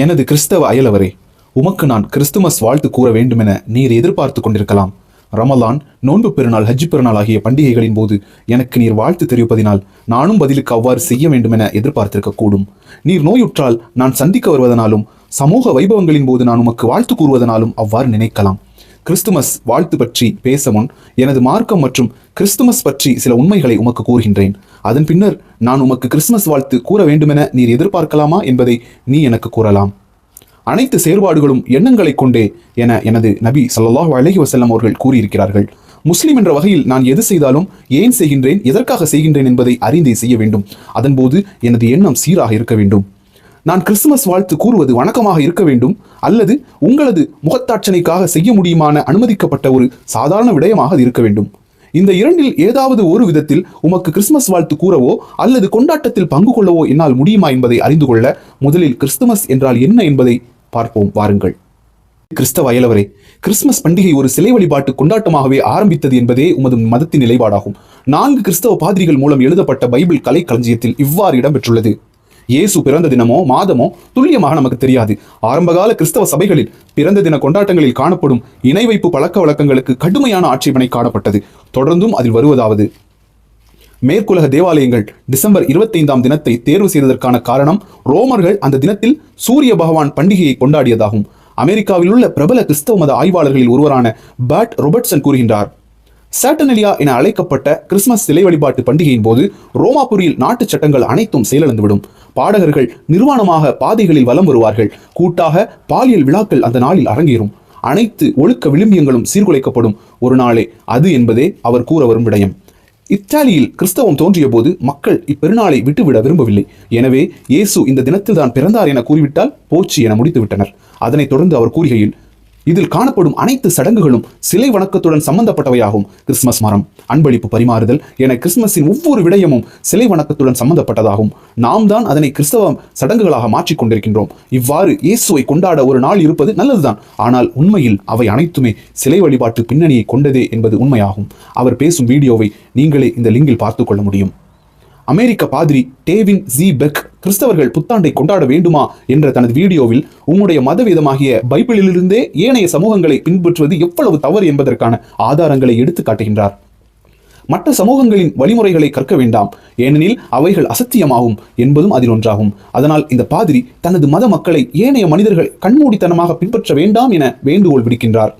எனது கிறிஸ்தவ அயலவரே உமக்கு நான் கிறிஸ்துமஸ் வாழ்த்து கூற வேண்டுமென நீர் எதிர்பார்த்து கொண்டிருக்கலாம். ரமலான் நோன்பு பெருநாள் ஹஜ் பெருநாள் ஆகிய பண்டிகைகளின் போது எனக்கு நீர் வாழ்த்து தெரிவிப்பதினால் நானும் பதிலுக்கு அவ்வாறு செய்ய வேண்டுமென எதிர்பார்த்திருக்கக்கூடும் நீர் நோயுற்றால் நான் சந்திக்க வருவதனாலும் சமூக வைபவங்களின் போது நான் உமக்கு வாழ்த்து கூறுவதனாலும் அவ்வாறு நினைக்கலாம். கிறிஸ்துமஸ் வாழ்த்து பற்றி பேச முன் எனது மார்க்கம் மற்றும் கிறிஸ்துமஸ் பற்றி சில உண்மைகளை உமக்கு கூறுகின்றேன். அதன் பின்னர் நான் உமக்கு கிறிஸ்துமஸ் வாழ்த்து கூற வேண்டுமென நீர் எதிர்பார்க்கலாமா என்பதை நீ எனக்கு கூறலாம். அனைத்து செயற்பாடுகளும் எண்ணங்களை கொண்டே என எனது நபி சல்லாஹ் அலஹி வசல்லம் அவர்கள் கூறியிருக்கிறார்கள். முஸ்லிம் என்ற வகையில் நான் எது செய்தாலும் ஏன் செய்கின்றேன் எதற்காக செய்கின்றேன் என்பதை அறிந்தே செய்ய வேண்டும். அதன்போது எனது எண்ணம் சீராக இருக்க வேண்டும். நான் கிறிஸ்துமஸ் வாழ்த்து கூறுவது வணக்கமாக இருக்க வேண்டும் அல்லது உங்களது முகத்தாட்சணைக்காக செய்ய முடியுமான அனுமதிக்கப்பட்ட ஒரு சாதாரண விடயமாக அது இருக்க வேண்டும். இந்த இரண்டில் ஏதாவது ஒரு விதத்தில் உமக்கு கிறிஸ்துமஸ் வாழ்த்து கூறவோ அல்லது கொண்டாட்டத்தில் பங்கு கொள்ளவோ என்னால் முடியுமா என்பதை அறிந்து கொள்ள முதலில் கிறிஸ்துமஸ் என்றால் என்ன என்பதை பார்ப்போம். வாருங்கள். கிறிஸ்தவ அயலவரே கிறிஸ்துமஸ் பண்டிகை ஒரு சிலை வழிபாட்டு கொண்டாட்டமாகவே ஆரம்பித்தது என்பதே உமது மதத்தின் நிலைப்பாடாகும். நான்கு கிறிஸ்தவ பாதிரிகள் மூலம் எழுதப்பட்ட பைபிள் கலை களஞ்சியத்தில் இவ்வாறு இடம்பெற்றுள்ளது. இயேசு பிறந்த தினமோ மாதமோ துல்லியமாக நமக்கு தெரியாது. ஆரம்பகால கிறிஸ்தவ சபைகளில் பிறந்த தின கொண்டாட்டங்களில் காணப்படும் இணை வைப்பு பழக்க வழக்கங்களுக்கு கடுமையான ஆட்சேபனை காணப்பட்டது. தொடர்ந்தும் அதில் வருவதாவது. மேற்குலக தேவாலயங்கள் டிசம்பர் இருபத்தைந்தாம் தினத்தை தேர்வு செய்ததற்கான காரணம் ரோமர்கள் அந்த தினத்தில் சூரிய பகவான் பண்டிகையை கொண்டாடியதாகும். அமெரிக்காவில் உள்ள பிரபல கிறிஸ்தவ மத ஆய்வாளர்களில் ஒருவரான பேட் ரொபர்ட்சன் கூறுகின்றார் சாட்டனலியா என அழைக்கப்பட்ட கிறிஸ்துமஸ் சிலை வழிபாட்டு பண்டிகையின் போது ரோமாபுரியில் நாட்டு சட்டங்கள் அனைத்தும் செயலிழந்துவிடும் பாடகர்கள் நிர்வாணமாக பாதைகளில் வலம் வருவார்கள். கூட்டாக பாலியல் விழாக்கள் அந்த நாளில் அரங்கேறும். அனைத்து ஒழுக்க விளிம்பியங்களும் சீர்குலைக்கப்படும். ஒரு நாளே அது என்பதே அவர் கூற வரும் விடயம். இத்தாலியில் கிறிஸ்தவம் தோன்றிய போது மக்கள் இப்பெருநாளை விட்டுவிட விரும்பவில்லை. எனவே இயேசு இந்த தினத்தில் தான் பிறந்தார் என கூறிவிட்டால் போச்சு என முடித்து விட்டனர் அதனைத் தொடர்ந்து அவர் கூறுகையில் இதில் காணப்படும் அனைத்து சடங்குகளும் சிலை வணக்கத்துடன் சம்பந்தப்பட்டவையாகும். கிறிஸ்துமஸ் மரம் அன்பளிப்பு பரிமாறுதல் என கிறிஸ்துமஸின் ஒவ்வொரு விடயமும் சிலை வணக்கத்துடன் சம்பந்தப்பட்டதாகும். நாம் தான் அதனை கிறிஸ்தவ சடங்குகளாக மாற்றிக் கொண்டிருக்கின்றோம். இவ்வாறு இயேசுவை கொண்டாட ஒரு நாள் இருப்பது நல்லதுதான். ஆனால் உண்மையில் அவை அனைத்துமே சிலை வழிபாட்டு பின்னணியை கொண்டதே என்பது உண்மையாகும். அவர் பேசும் வீடியோவை நீங்களே இந்த லிங்கில் பார்த்துக்கொள்ள முடியும். அமெரிக்க பாதிரி டேவின் ஜி பெக் கிறிஸ்தவர்கள் புத்தாண்டை கொண்டாட வேண்டுமா என்ற தனது வீடியோவில் உம்முடைய மதவீதமாகிய பைபிளிலிருந்தே ஏனைய சமூகங்களை பின்பற்றுவது எவ்வளவு தவறு என்பதற்கான ஆதாரங்களை எடுத்து காட்டுகின்றார். மற்ற சமூகங்களின் வழிமுறைகளை கற்க வேண்டாம். ஏனெனில் அவைகள் அசத்தியமாகும் என்பதும் அதில் ஒன்றாகும். அதனால் இந்த பாதிரி தனது மத மக்களை ஏனைய மனிதர்கள் கண்மூடித்தனமாக பின்பற்ற வேண்டாம் என வேண்டுகோள் விடுக்கின்றார்.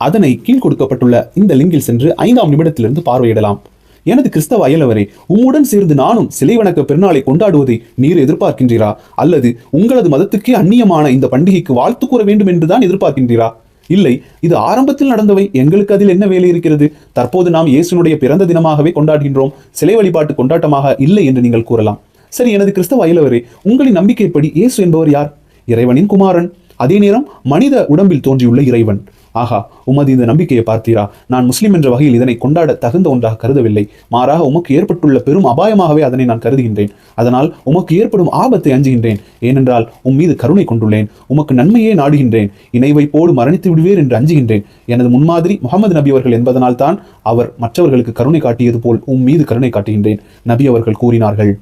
அதனை கீழ் கொடுக்கப்பட்டுள்ள இந்த லிங்கில் சென்று ஐந்தாம் நிமிடத்திலிருந்து பார்வையிடலாம். எனது கிறிஸ்தவ அயலவரே உம்முடன் சேர்ந்து நானும் சிலை வணக்க பெருநாளை கொண்டாடுவதை நீர் எதிர்பார்க்கின்றீரா? அல்லது உங்களது மதத்துக்கே அந்நியமான இந்த பண்டிகைக்கு வாழ்த்து கூற வேண்டும் என்றுதான் எதிர்பார்க்கின்றீரா? இல்லை இது ஆரம்பத்தில் நடந்தவை எங்களுக்கு அதில் என்ன வேலை இருக்கிறது? தற்போது நாம் இயேசுனுடைய பிறந்த தினமாகவே கொண்டாடுகின்றோம். சிலை வழிபாட்டு கொண்டாட்டமாக இல்லை என்று நீங்கள் கூறலாம். சரி எனது கிறிஸ்தவ அயலவரே உங்களின் நம்பிக்கைப்படி இயேசு என்பவர் யார்? இறைவனின் குமாரன். அதே நேரம் மனித உடம்பில் தோன்றியுள்ள இறைவன். ஆஹா உமது இந்த நம்பிக்கையை பார்த்தீரா? நான் முஸ்லிம் என்ற வகையில் இதனை கொண்டாட தகுந்த ஒன்றாக கருதவில்லை. மாறாக உமக்கு ஏற்பட்டுள்ள பெரும் அபாயமாகவே அதனை நான் கருதுகின்றேன். அதனால் உமக்கு ஏற்படும் ஆபத்தை அஞ்சுகின்றேன். ஏனென்றால் உம் மீது கருணை கொண்டுள்ளேன். உமக்கு நன்மையே நாடுகின்றேன். இணைவை போடு மரணித்து விடுவேர் என்று அஞ்சுகின்றேன். எனது முன்மாதிரி முகமது நபி அவர்கள் என்பதனால் தான் அவர் மற்றவர்களுக்கு கருணை காட்டியது போல் உம் மீது கருணை காட்டுகின்றேன். நபி அவர்கள் கூறினார்கள்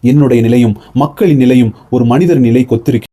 என்னுடைய நிலையும் மக்களின் நிலையும் ஒரு மனிதர் நிலை கொத்திருக்கிறது